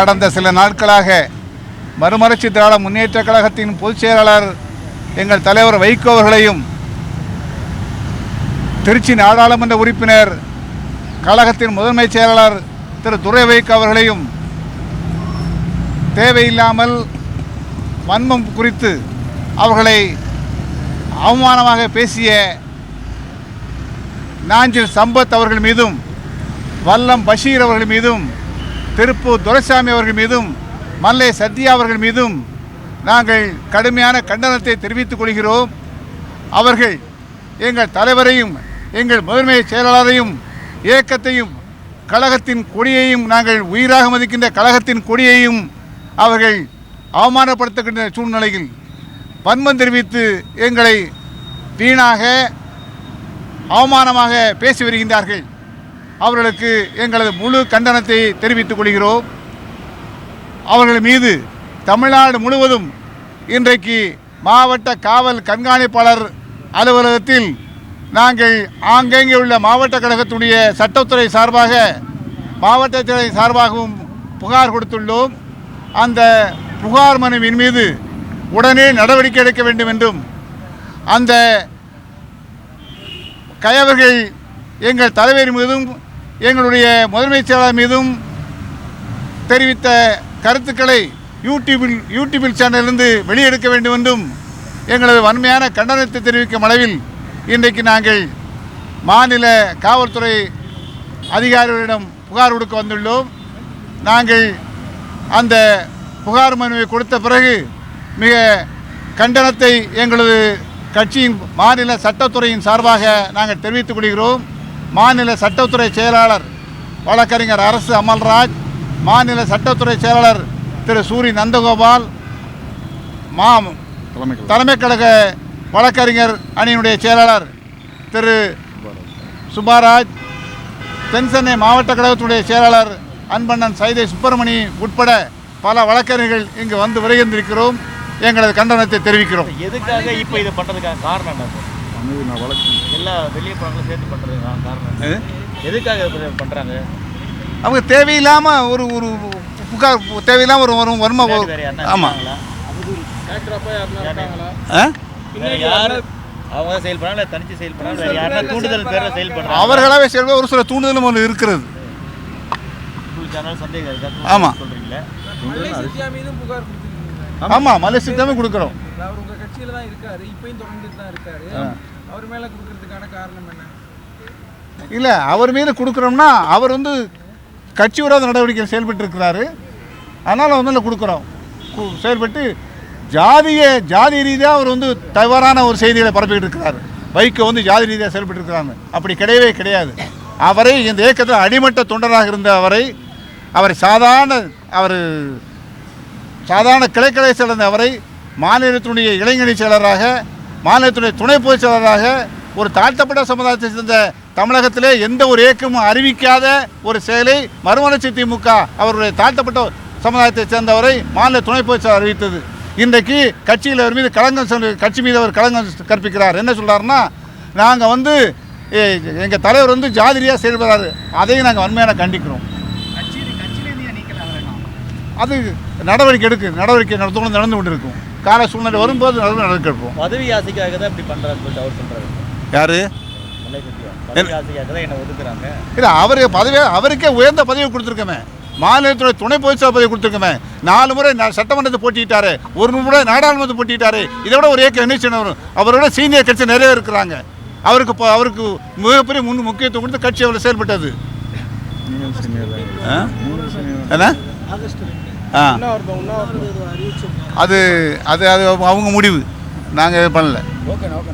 கடந்த சில நாட்களாக மறுமலர்ச்சி திராவிட முன்னேற்ற கழகத்தின் பொதுச் செயலாளர் எங்கள் தலைவர் வைகோ அவர்களையும் திருச்சி நாடாளுமன்ற உறுப்பினர் கழகத்தின் முதன்மை செயலாளர் திரு துரை வைகோ அவர்களையும் தேவையில்லாமல் வன்மம் குறித்து அவர்களை அவமானமாக பேசிய நாஞ்சில் சம்பத் அவர்கள் மீதும் வல்லம் பஷீர் அவர்கள் மீதும் திருப்பூர் துரைசாமி அவர்கள் மீதும் மல்லை சத்யா அவர்கள் மீதும் நாங்கள் கடுமையான கண்டனத்தை தெரிவித்துக் கொள்கிறோம். அவர்கள் எங்கள் தலைவரையும் எங்கள் முதன்மை செயலாளரையும் இயக்கத்தையும் கழகத்தின் கொடியையும் நாங்கள் உயிராக மதிக்கின்ற கழகத்தின் கொடியையும் அவர்கள் அவமானப்படுத்துகின்ற சூழ்நிலையில் வன்மம் தெரிவித்து எங்களை வீணாக அவமானமாக பேசி வருகின்றார்கள். அவர்களுக்கு எங்களது முழு கண்டனத்தை தெரிவித்துக் கொள்கிறோம். அவர்கள் மீது தமிழ்நாடு முழுவதும் இன்றைக்கு மாவட்ட காவல் கண்காணிப்பாளர் அலுவலகத்தில் நாங்கள் ஆங்கங்கே உள்ள மாவட்ட கழகத்துடைய சட்டத்துறை சார்பாக மாவட்டத்துறை சார்பாகவும் புகார் கொடுத்துள்ளோம். அந்த புகார் மனுவின் மீது உடனே நடவடிக்கை எடுக்க வேண்டும் என்றும் அந்த கயவர்கள் எங்கள் தலைவர் மீதும் எங்களுடைய முதன்மை செயலாளர் மீதும் தெரிவித்த கருத்துக்களை யூடியூபில் யூடியூபில் சேனலிலிருந்து வெளியெடுக்க வேண்டும் என்றும் எங்களது வன்மையான கண்டனத்தை தெரிவிக்கும் அளவில் இன்றைக்கு நாங்கள் மாநில காவல்துறை அதிகாரிகளிடம் புகார் கொடுக்க வந்துள்ளோம். நாங்கள் அந்த புகார் மனுவை கொடுத்த பிறகு மிக கண்டனத்தை எங்களது கட்சியின் மாநில சட்டத்துறையின் சார்பாக நாங்கள் தெரிவித்துக் கொள்கிறோம். மாநில சட்டத்துறை செயலாளர் வழக்கறிஞர் அரசு அமல்ராஜ் மாநில சட்டத்துறை செயலாளர் திரு சூரி நந்தகோபால் மா தலைமை கழக வழக்கறிஞர் அணியினுடைய செயலாளர் திரு சுபாராஜ் தென்சென்னை மாவட்ட கழகத்துடைய செயலாளர் அன்பண்ணன் சைதை சுப்பிரமணி உட்பட பல வழக்கறிஞர்கள் இங்கு வந்து வருகின்றிருக்கிறோம் எங்களது கண்டனத்தை தெரிவிக்கிறோம். எதுக்காக இப்போ இதை பண்ணுறதுக்கான காரணம் என்ன? எல்லா வெளியே போனாலும் சேர்த்து பண்ணுறதுக்கான காரணம்? எதுக்காக பண்ணுறாங்க அவங்க தேவையில்லாமல் ஒரு ஒரு புகார் தேவையில்லாமல் ஒரு வேற யாருன்னா ஆமாம் யாரு? அவங்க செயல்படுறாங்க தனிச்சு செயல்படுறாங்க யாருன்னா தூண்டுதல் பேரில் செயல்படுறாங்க அவர்களாகவே செயல்பட ஒரு சில தூண்டுதலும் ஒன்று இருக்கிறது. உங்களுக்கு அதனால சந்தேகம் இருக்கா? ஆமா. சொல்கிறீங்களா ஆமாம் மலேசியத்தாமே கொடுக்குறோம் அவர் உங்க கட்சியில தான் இருக்காரு. இப்பயும் தொடர்ந்துட்டு தான் இருக்காரு அவர் மேல கொடுக்கறதுக்கான காரணம் என்ன? இல்லை அவர் மீது கொடுக்குறோம்னா அவர் வந்து கட்சி விரோத நடவடிக்கையில் செயல்பட்டு இருக்கிறாரு. அதனால் வந்து கொடுக்குறோம். கு- செயல்பட்டு ஜாதிய ஜாதி ரீதியாக அவர் வந்து தவறான ஒரு செய்திகளை பரப்பிக்கிட்டு இருக்கிறார். வைகோ வந்து ஜாதி ரீதியாக செயல்பட்டு இருக்கிறாங்க. அப்படி கிடையவே கிடையாது. அவரை இந்த இயக்கத்தில் அடிமட்ட தொண்டராக இருந்த அவரை அவரை சாதாரண அவர் சாதாரண கிளைக்கலை சேர்ந்த அவரை மாநிலத்தினுடைய இளைஞணி செயலராக மாநிலத்தினுடைய துணை பொதுச் செயலராக ஒரு தாழ்த்தப்பட்ட சமுதாயத்தை சேர்ந்த தமிழகத்திலே எந்த ஒரு இயக்கமும் அறிவிக்காத ஒரு செயலை மறுமலர்ச்சி திமுக அவருடைய தாழ்த்தப்பட்ட சமுதாயத்தை சேர்ந்தவரை மாநில துணை பொதுச் செயலர் அறிவித்தது. இன்றைக்கு கட்சியில் அவர் மீது களங்கம் கட்சி மீது அவர் களங்கம் கற்பிக்கிறார். என்ன சொல்றாருன்னா நாங்கள் வந்து எங்கள் தலைவர் வந்து ஜாதிரியாக செயல்படுறாரு. அதையும் நாங்கள் வன்மையான கண்டிக்கிறோம். அது நடவடிக்கை எடுக்கு நடவடிக்கை நடத்தணும் நடந்து கொண்டு இருக்கும் கால சூழ்நிலை வரும்போது நடவடிக்கை எடுப்போம் பதவி ஆசைக்காக தான் இப்படி பண்ணுறாருன்னு சொல்லிட்டு அவர் சொல்கிறாரு யாரு? இல்லை அவரு பதவி அவருக்கே உயர்ந்த பதவி கொடுத்துருக்கோமே. மாநிலத்துடைய துணை பொதுச்செயலாளர் பதவி கொடுத்துருக்கோமே. நாலு முறை சட்டமன்றத்தை போட்டிட்டாரு ஒரு முறை நாடாளுமன்றத்தை போட்டிட்டாரு இதை விட ஒரு இயக்கம் என்ன அவரு? அவரோட சீனியர் கட்சி நிறைய இருக்கிறாங்க. அவருக்கு இப்போ அவருக்கு மிகப்பெரிய முன் முக்கியத்துவம் கொடுத்து கட்சி அவ்வளோ செயல்பட்டது. ஆ? என்ன? அது அது அது அவங்க முடிவு. நாங்கள் பண்ணல. Okay okay